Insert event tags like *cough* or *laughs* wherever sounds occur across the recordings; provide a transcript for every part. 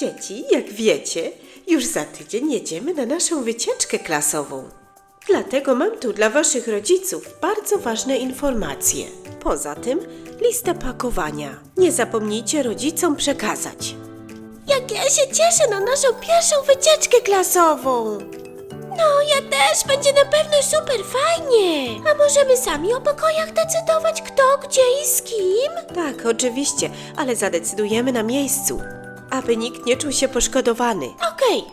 Dzieci, jak wiecie, już za tydzień jedziemy na naszą wycieczkę klasową. Dlatego mam tu dla Waszych rodziców bardzo ważne informacje. Poza tym lista pakowania. Nie zapomnijcie rodzicom przekazać. Jak ja się cieszę na naszą pierwszą wycieczkę klasową! No, ja też, będzie na pewno super fajnie! A możemy sami o pokojach decydować, kto, gdzie i z kim? Tak, oczywiście, ale zadecydujemy na miejscu, aby nikt nie czuł się poszkodowany. Okej,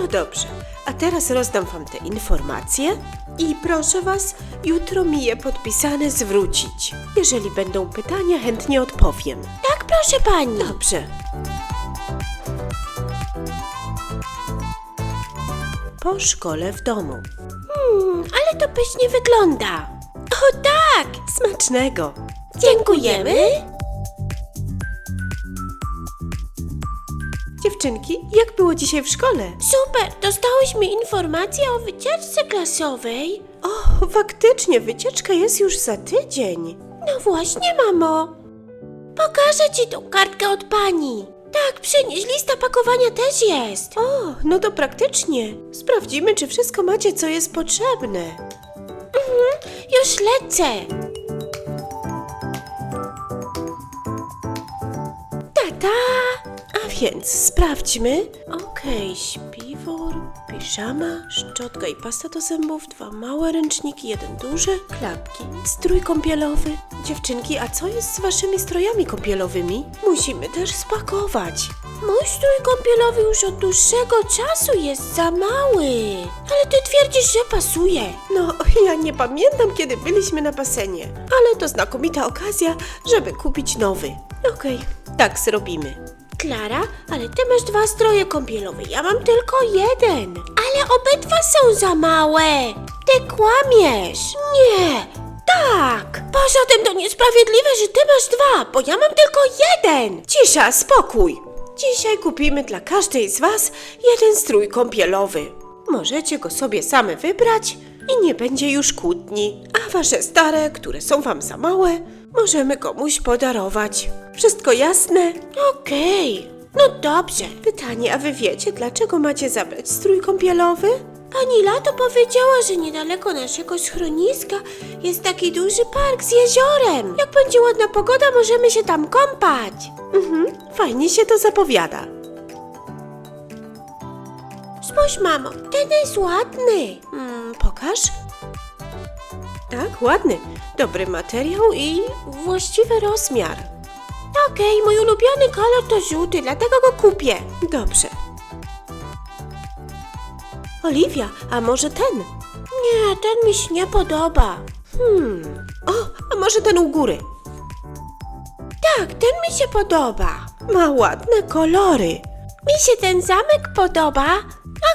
No dobrze, a teraz rozdam Wam te informacje i proszę Was jutro mi je podpisane zwrócić. Jeżeli będą pytania, chętnie odpowiem. tak proszę pani. Dobrze. Po szkole w domu. Hmm, ale to pysznie wygląda. O tak! Smacznego! Dziękujemy! Dziewczynki, jak było dzisiaj w szkole? Super, dostałyśmy informację o wycieczce klasowej. O, faktycznie, wycieczka jest już za tydzień. No właśnie, mamo. Pokażę ci tą kartkę od pani. Tak, przynieś, lista pakowania też jest. O, no to praktycznie. Sprawdzimy, czy wszystko macie, co jest potrzebne. Już lecę. Tata! A więc sprawdźmy. Okej, śpiwór, piżama, szczotka i pasta do zębów, dwa małe ręczniki, jeden duży, klapki, strój kąpielowy. Dziewczynki, a co jest z waszymi strojami kąpielowymi? Musimy też spakować. Mój strój kąpielowy już od dłuższego czasu jest za mały. Ale ty twierdzisz, że pasuje. No, *laughs* ja nie pamiętam, kiedy byliśmy na basenie, ale to znakomita okazja, żeby kupić nowy. Okej, tak zrobimy. Klara, ale ty masz dwa stroje kąpielowe, ja mam tylko jeden. Ale obydwa są za małe. Ty kłamiesz. Nie. Tak. Poza tym to niesprawiedliwe, że ty masz dwa, bo ja mam tylko jeden. Cisza, spokój! Dzisiaj kupimy dla każdej z Was jeden strój kąpielowy. Możecie go sobie same wybrać i nie będzie już kłótni. A Wasze stare, które są Wam za małe, możemy komuś podarować. Wszystko jasne? Okej. No dobrze. Pytanie, a Wy wiecie, dlaczego macie zabrać strój kąpielowy? Pani Lato powiedziała, że niedaleko naszego schroniska jest taki duży park z jeziorem. Jak będzie ładna pogoda, możemy się tam kąpać. Mhm, fajnie się to zapowiada. Spójrz, mamo, ten jest ładny. Mm, pokaż. Tak, ładny. Dobry materiał i właściwy rozmiar. Okej, mój ulubiony kolor to żółty, dlatego go kupię. Dobrze. Oliwia, a może ten? Nie, ten mi się nie podoba. Hmm. O, a może ten u góry? Tak, ten mi się podoba. Ma ładne kolory. Mi się ten zamek podoba.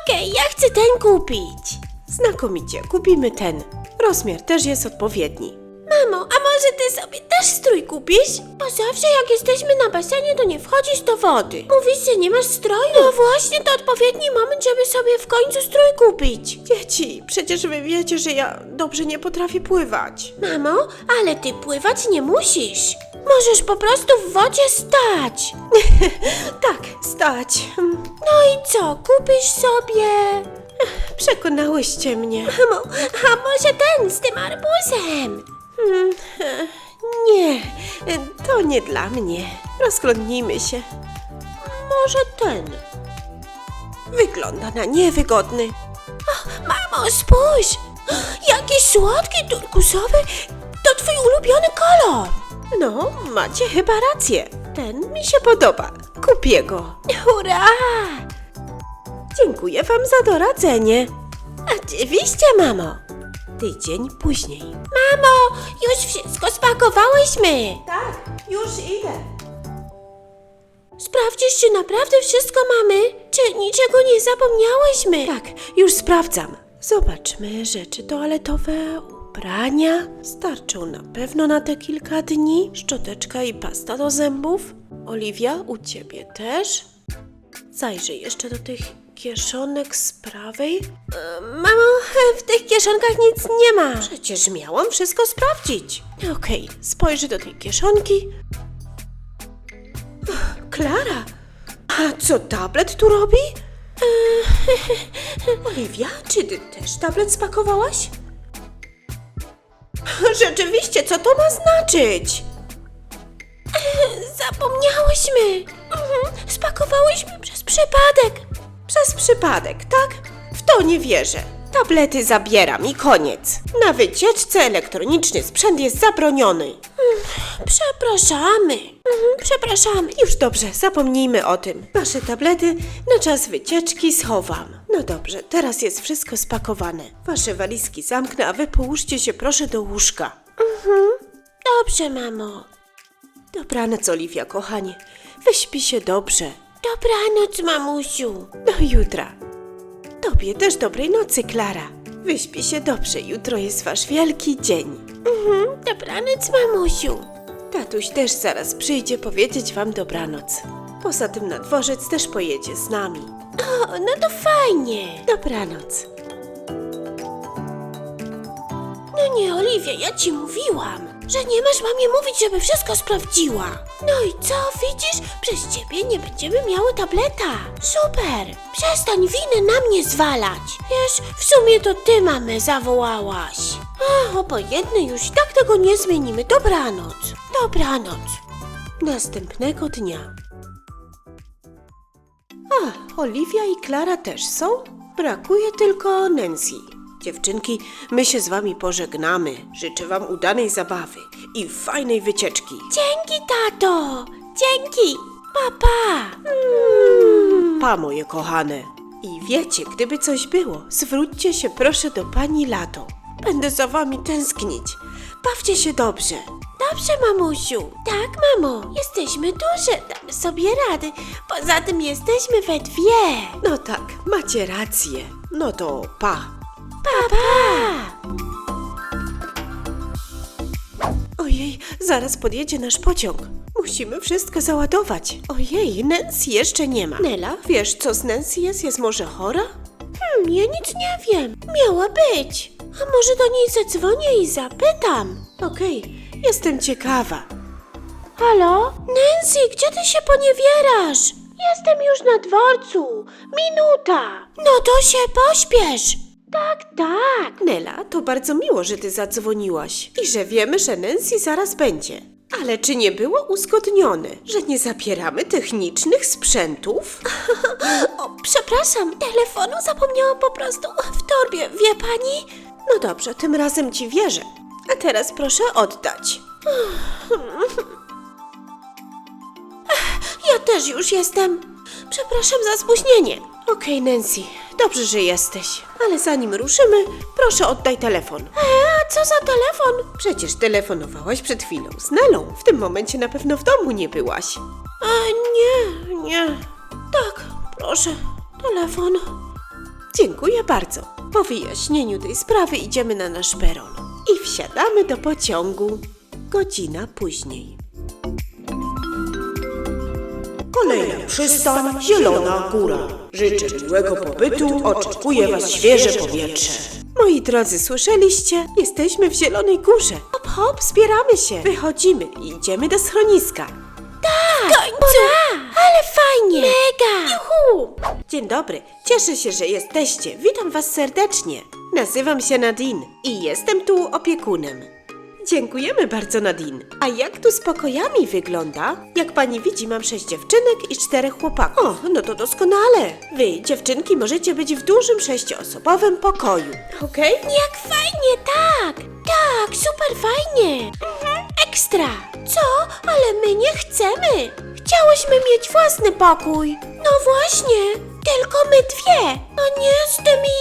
Okej, ja chcę ten kupić. Znakomicie, kupimy ten. Rozmiar też jest odpowiedni. Mamo, a może ty sobie też strój kupisz? Bo zawsze jak jesteśmy na basenie, to nie wchodzisz do wody. Mówisz, że nie masz stroju. No właśnie, to odpowiedni moment, żeby sobie w końcu strój kupić. Dzieci, przecież wy wiecie, że ja dobrze nie potrafię pływać. Mamo, ale ty pływać nie musisz. Możesz po prostu w wodzie stać. *laughs* Tak, stać. No i co, kupisz sobie? Przekonałyście mnie. Mamo, a może ten z tym arbuzem? Hmm, e, nie, e, to nie dla mnie. Rozglądnijmy się. Może ten. Wygląda na niewygodny. Mamo, spójrz! Jaki słodki turkusowy! To twój ulubiony kolor! No, macie chyba rację. Ten mi się podoba. Kupię go. Hurra! Dziękuję wam za doradzenie. Oczywiście, mamo. Tydzień później. Mamo, już wszystko spakowałyśmy! Tak, już idę. Sprawdzisz, czy naprawdę wszystko mamy? Czy niczego nie zapomniałyśmy? Tak, już sprawdzam. Zobaczmy rzeczy toaletowe, ubrania. Starczą na pewno na te kilka dni. Szczoteczka i pasta do zębów. Oliwia, u ciebie też. Zajrzyj jeszcze do tych kieszonek z prawej. E, Mamo, w tych kieszonkach nic nie ma. Przecież miałam wszystko sprawdzić. Okej, spojrzę do tej kieszonki. Klara, A co tablet tu robi? *laughs* Oliwia, czy ty też tablet spakowałaś? Rzeczywiście, co to ma znaczyć? Zapomniałyśmy. Mhm, spakowałyśmy przez przypadek. Przez przypadek, tak? W to nie wierzę. Tablety zabieram i koniec. Na wycieczce elektroniczny sprzęt jest zabroniony. Przepraszamy. Mhm, przepraszamy. Już dobrze, zapomnijmy o tym. Wasze tablety na czas wycieczki schowam. No dobrze, teraz jest wszystko spakowane. Wasze walizki zamknę, a wy połóżcie się proszę do łóżka. Dobrze, mamo. Dobranoc, Oliwia, kochanie. Wyśpi się dobrze. Dobranoc, mamusiu. Do jutra. Tobie też dobrej nocy, Klara. Wyśpi się dobrze, jutro jest wasz wielki dzień. Mhm, dobranoc, mamusiu. Tatuś też zaraz przyjdzie powiedzieć wam dobranoc. Poza tym na dworzec też pojedzie z nami. O, no to fajnie. Dobranoc. No nie, Oliwia, ja ci mówiłam, że nie masz mamie mówić, żeby wszystko sprawdziła. No i co, widzisz? Przez ciebie nie będziemy miały tableta. Super! Przestań winy na mnie zwalać. Wiesz, w sumie to ty mamę zawołałaś. Ach, obojętne już i tak tego nie zmienimy. Dobranoc. Dobranoc. Następnego dnia. A, Oliwia i Klara też są? Brakuje tylko Nancy. Dziewczynki, my się z wami pożegnamy. Życzę wam udanej zabawy i fajnej wycieczki. Dzięki, tato. Dzięki. Papa. Pa, moje kochane. I wiecie, gdyby coś było, zwróćcie się proszę do pani Lato. Będę za wami tęsknić. Bawcie się dobrze. Dobrze, mamusiu. Tak, mamo. Jesteśmy duże, damy sobie rady. Poza tym jesteśmy we dwie. No tak, macie rację. No to pa. Papa. Ojej, zaraz podjedzie nasz pociąg. Musimy wszystko załadować. Ojej, Nancy jeszcze nie ma. Nela, wiesz co z Nancy jest? Jest może chora? Hmm, ja nic nie wiem. Miała być. A może do niej zadzwonię i zapytam. Okej, jestem ciekawa. Halo? Nancy, gdzie ty się poniewierasz? Jestem już na dworcu. Minuta. No to się pośpiesz. Tak, tak. Nela, to bardzo miło, że ty zadzwoniłaś i że wiemy, że Nancy zaraz będzie. Ale czy nie było uzgodnione, że nie zabieramy technicznych sprzętów? *laughs* O, przepraszam, telefonu zapomniałam po prostu w torbie, wie pani? No dobrze, tym razem ci wierzę. A teraz proszę oddać. Ja też już jestem. Przepraszam za spóźnienie. Okej, Nancy, dobrze, że jesteś. Ale zanim ruszymy, proszę oddaj telefon. E, a co za telefon? Przecież telefonowałaś przed chwilą z Nelą. W tym momencie na pewno w domu nie byłaś. E, nie, nie. Tak, proszę, telefon. Dziękuję bardzo. Po wyjaśnieniu tej sprawy idziemy na nasz peron i wsiadamy do pociągu. Godzina później. Kolejna przystań Zielona Góra. Życzę miłego pobytu, oczekuje Was świeże powietrze. Moi drodzy, słyszeliście? Jesteśmy w Zielonej Górze. Hop, hop, zbieramy się. Wychodzimy i idziemy do schroniska. Tak, końcu. Ale fajnie. Mega. Juhu. Dzień dobry, cieszę się, że jesteście. Witam Was serdecznie. Nazywam się Nadine i jestem tu opiekunem. Dziękujemy bardzo, Nadine. A jak tu z pokojami wygląda? Jak pani widzi, mam sześć dziewczynek i czterech chłopaków. O, no to doskonale. Wy, dziewczynki, możecie być w dużym sześcioosobowym pokoju. Okej? Jak fajnie, tak. Tak, super fajnie. Mhm, ekstra. Co? Ale my nie chcemy. Chciałyśmy mieć własny pokój. No właśnie, tylko my dwie, a nie z tymi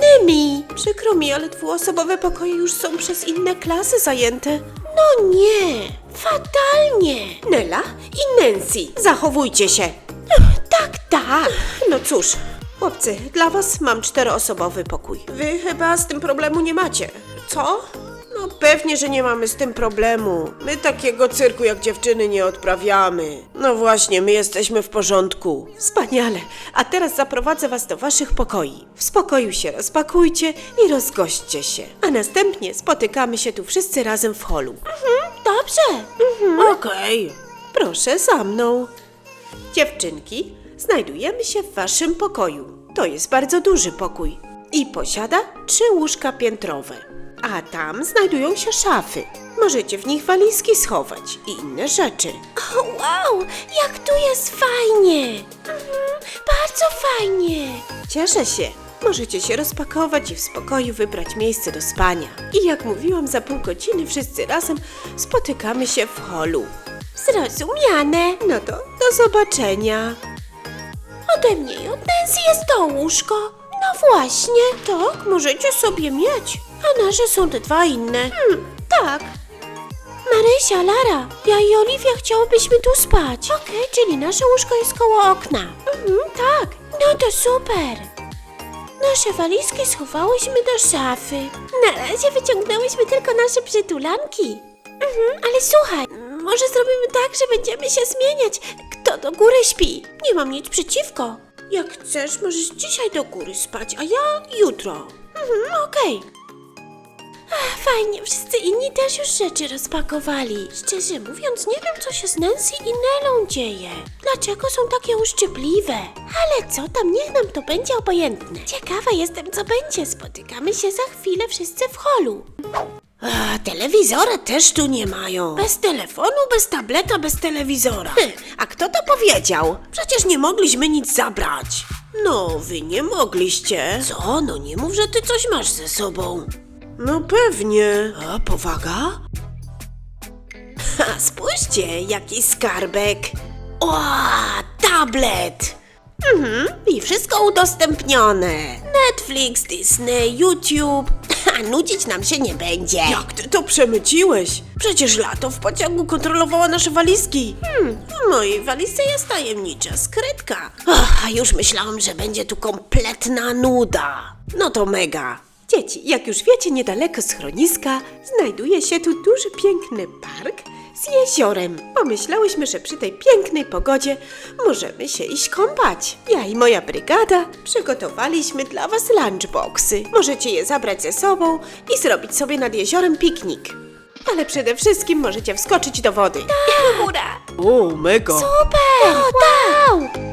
innymi. Przykro mi, ale dwuosobowe pokoje już są przez inne klasy zajęte. No nie, fatalnie. Nela i Nancy, zachowujcie się. Tak, tak. No cóż, chłopcy, dla was mam czteroosobowy pokój. Wy chyba z tym problemu nie macie. Co? No pewnie, że nie mamy z tym problemu. My takiego cyrku jak dziewczyny nie odprawiamy. No właśnie, my jesteśmy w porządku. Wspaniale. A teraz zaprowadzę was do waszych pokoi. W spokoju się rozpakujcie i rozgośćcie się. A następnie spotykamy się tu wszyscy razem w holu. Dobrze. Okej. Proszę za mną. Dziewczynki, znajdujemy się w waszym pokoju. To jest bardzo duży pokój i posiada trzy łóżka piętrowe, a tam znajdują się szafy. Możecie w nich walizki schować i inne rzeczy. O, wow, jak tu jest fajnie! Mhm, bardzo fajnie! Cieszę się. Możecie się rozpakować i w spokoju wybrać miejsce do spania. I jak mówiłam, za pół godziny wszyscy razem spotykamy się w holu. Zrozumiane. No to do zobaczenia. Ode mnie i od Nancy jest to łóżko. No właśnie, tak, możecie sobie mieć. A nasze są te dwa inne. Hmm, tak. Marysia, Lara, ja i Oliwia chciałybyśmy tu spać. Okej, czyli nasze łóżko jest koło okna. Mhm, tak. No to super. Nasze walizki schowałyśmy do szafy. Na razie wyciągnęłyśmy tylko nasze przytulanki. Mhm, ale słuchaj, może zrobimy tak, że będziemy się zmieniać. Kto do góry śpi? Nie mam nic przeciwko. Jak chcesz, możesz dzisiaj do góry spać, a ja jutro. Mhm, okej. Ach, Fajnie, wszyscy inni też już rzeczy rozpakowali. Szczerze mówiąc, nie wiem, co się z Nancy i Nelą dzieje. Dlaczego są takie uszczypliwe? Ale co tam, niech nam to będzie obojętne. Ciekawa jestem, co będzie. Spotykamy się za chwilę wszyscy w holu. A, telewizora też tu nie mają. Bez telefonu, bez tableta, bez telewizora. Hy, a kto to powiedział? Przecież nie mogliśmy nic zabrać. No, wy nie mogliście. Co? No nie mów, że ty coś masz ze sobą. No pewnie. A, powaga? Ha, spójrzcie, jaki skarbek. O, tablet. Mhm, i wszystko udostępnione. Netflix, Disney, YouTube. A nudzić nam się nie będzie. Jak ty to przemyciłeś? Przecież lato w pociągu kontrolowała nasze walizki. Hmm, w mojej walizce jest tajemnicza skrytka. A już myślałam, że będzie tu kompletna nuda. No to mega. Dzieci, jak już wiecie, niedaleko schroniska znajduje się tu duży, piękny park z jeziorem. Pomyślałyśmy, że przy tej pięknej pogodzie możemy się iść kąpać. Ja i moja brygada przygotowaliśmy dla Was lunchboxy. Możecie je zabrać ze sobą i zrobić sobie nad jeziorem piknik. Ale przede wszystkim możecie wskoczyć do wody. Góra! O, mega. Super! Wow!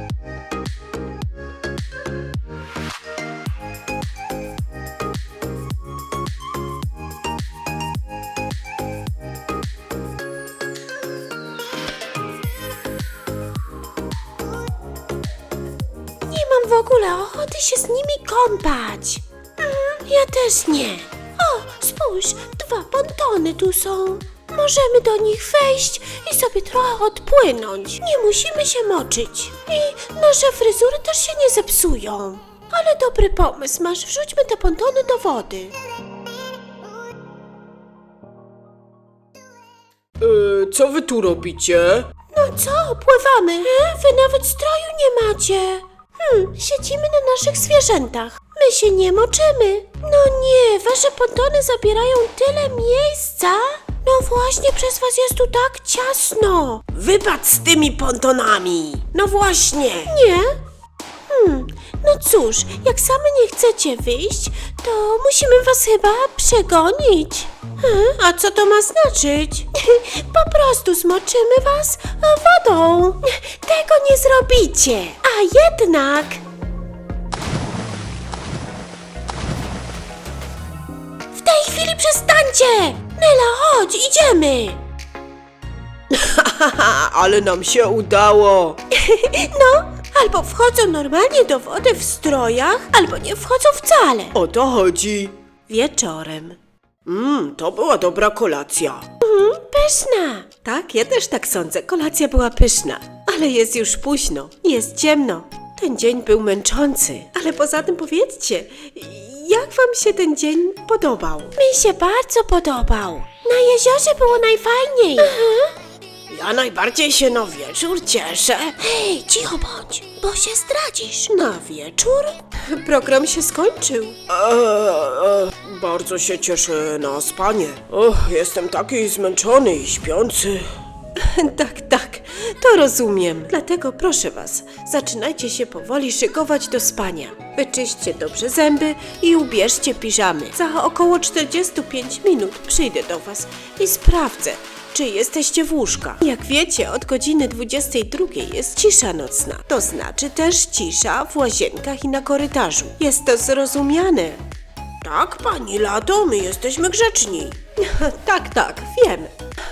Ogóle ochoty się z nimi kąpać. Mm, ja też nie. O, spójrz, dwa pontony tu są. Możemy do nich wejść i sobie trochę odpłynąć. Nie musimy się moczyć. I nasze fryzury też się nie zepsują. Ale dobry pomysł masz, wrzućmy te pontony do wody. E, co wy tu robicie? No co, pływamy? E, wy nawet stroju nie macie. Hmm, siedzimy na naszych zwierzętach. My się nie moczymy. No nie, wasze pontony zabierają tyle miejsca. No właśnie, przez was jest tu tak ciasno. Wypad z tymi pontonami! No właśnie! Nie? Hmm, no cóż, jak same nie chcecie wyjść, to musimy was chyba przegonić. Hmm, A co to ma znaczyć? *laughs* po prostu zmoczymy was wodą. Tego nie zrobicie. A jednak... W tej chwili przestańcie! Nela, chodź, idziemy! *laughs* Ale nam się udało. *laughs* No, albo wchodzą normalnie do wody w strojach, albo nie wchodzą wcale. O to chodzi. Wieczorem. Mmm, to była dobra kolacja. Pyszna. Tak, ja też tak sądzę. Kolacja była pyszna, ale jest już późno. Jest ciemno. Ten dzień był męczący, ale poza tym powiedzcie, jak wam się ten dzień podobał? Mi się bardzo podobał. Na jeziorze było najfajniej. Ja najbardziej się na wieczór cieszę. Hej, cicho bądź, bo się zdradzisz. Na wieczór? Program się skończył. Eee, bardzo się cieszę na spanie. Och, jestem taki zmęczony i śpiący. *laughs* Tak, tak, to rozumiem. Dlatego proszę was, zaczynajcie się powoli szykować do spania. Wyczyście dobrze zęby i ubierzcie piżamy. Za około 45 minut przyjdę do was i sprawdzę, czy jesteście w łóżkach. Jak wiecie, od godziny 22 jest cisza nocna. To znaczy też cisza w łazienkach i na korytarzu. Jest to zrozumiane. Tak, pani Lato, my jesteśmy grzeczni. *laughs* tak, tak, wiem.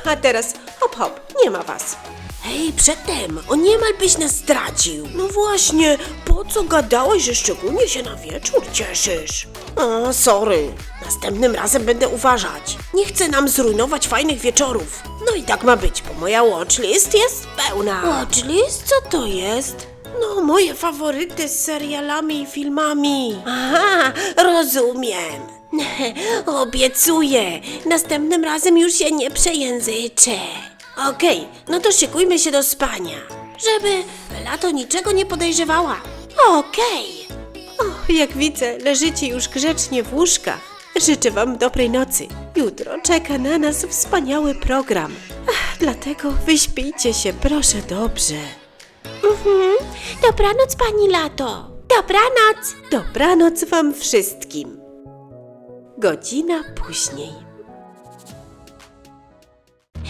A teraz hop, hop, nie ma was. Hej, przedtem, on niemal byś nas zdradził. No właśnie, po co gadałeś, że szczególnie się na wieczór cieszysz? O, sorry. Następnym razem będę uważać. Nie chcę nam zrujnować fajnych wieczorów. No i tak ma być, bo moja watchlist jest pełna. Watchlist? Co to jest? No, moje faworyty z serialami i filmami. Aha, rozumiem. *laughs* Obiecuję, następnym razem już się nie przejęzyczę. Okej, no to szykujmy się do spania. Żeby lato niczego nie podejrzewała. Okej. O, jak widzę, leżycie już grzecznie w łóżkach. Życzę wam dobrej nocy. Jutro czeka na nas wspaniały program. Ach, dlatego wyśpijcie się proszę dobrze. Mhm. Dobranoc, pani lato. Dobranoc. Dobranoc wam wszystkim. Godzina później.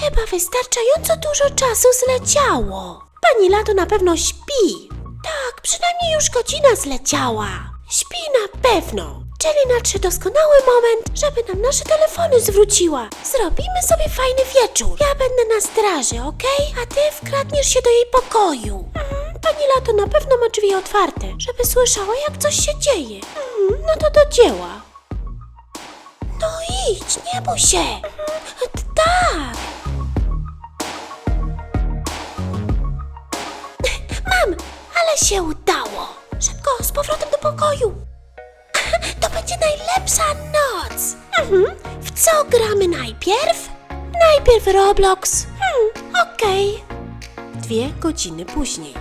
Chyba wystarczająco dużo czasu zleciało. Pani Lato na pewno śpi. Tak, przynajmniej już godzina zleciała. Śpi na pewno. Czyli nadszedł doskonały moment, żeby nam nasze telefony zwróciła. Zrobimy sobie fajny wieczór. Ja będę na straży, okej? A ty wkradniesz się do jej pokoju. Mhm, pani Lato na pewno ma drzwi otwarte, żeby słyszała, jak coś się dzieje. Mhm, no to do dzieła. No idź, nie bój się. Mhm, tak. *laughs* Mam, ale się udało. Szybko, z powrotem do pokoju. Najlepsza noc. Mhm. W co gramy najpierw? Najpierw Roblox. Hmm, okej. Dwie godziny później.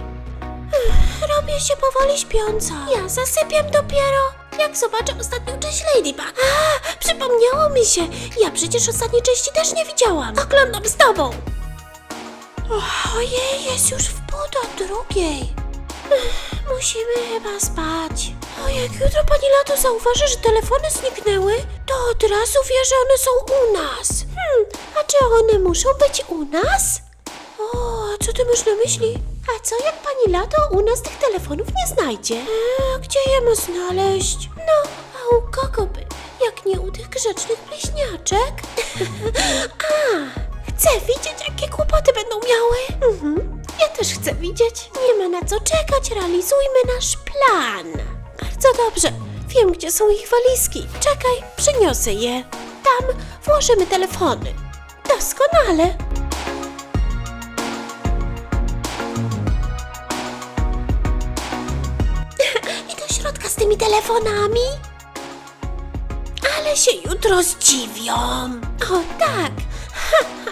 Robię się powoli śpiąca. Ja zasypiam dopiero, jak zobaczę ostatnią część Ladybug. A, przypomniało mi się. Ja przecież ostatniej części też nie widziałam. Oglądam z tobą. Ojej, jest już w pół do drugiej. Ech, Musimy chyba spać. O, jak jutro pani Lato zauważy, że telefony zniknęły, to od razu wie, że one są u nas. Hmm, a czy one muszą być u nas? O, co ty masz na myśli? A co jak pani Lato u nas tych telefonów nie znajdzie? Eee, gdzie je ma znaleźć? No, a u kogo by? Jak nie u tych grzecznych bliźniaczek? *laughs* a, chcę widzieć, jakie kłopoty będą miały. Mhm, ja też chcę widzieć. Nie ma na co czekać, realizujmy nasz plan. Bardzo dobrze. Wiem, gdzie są ich walizki. Czekaj, przyniosę je. Tam włożymy telefony. Doskonale. *laughs* I do środka z tymi telefonami? Ale się jutro zdziwią. O tak. Ha, *laughs* ha.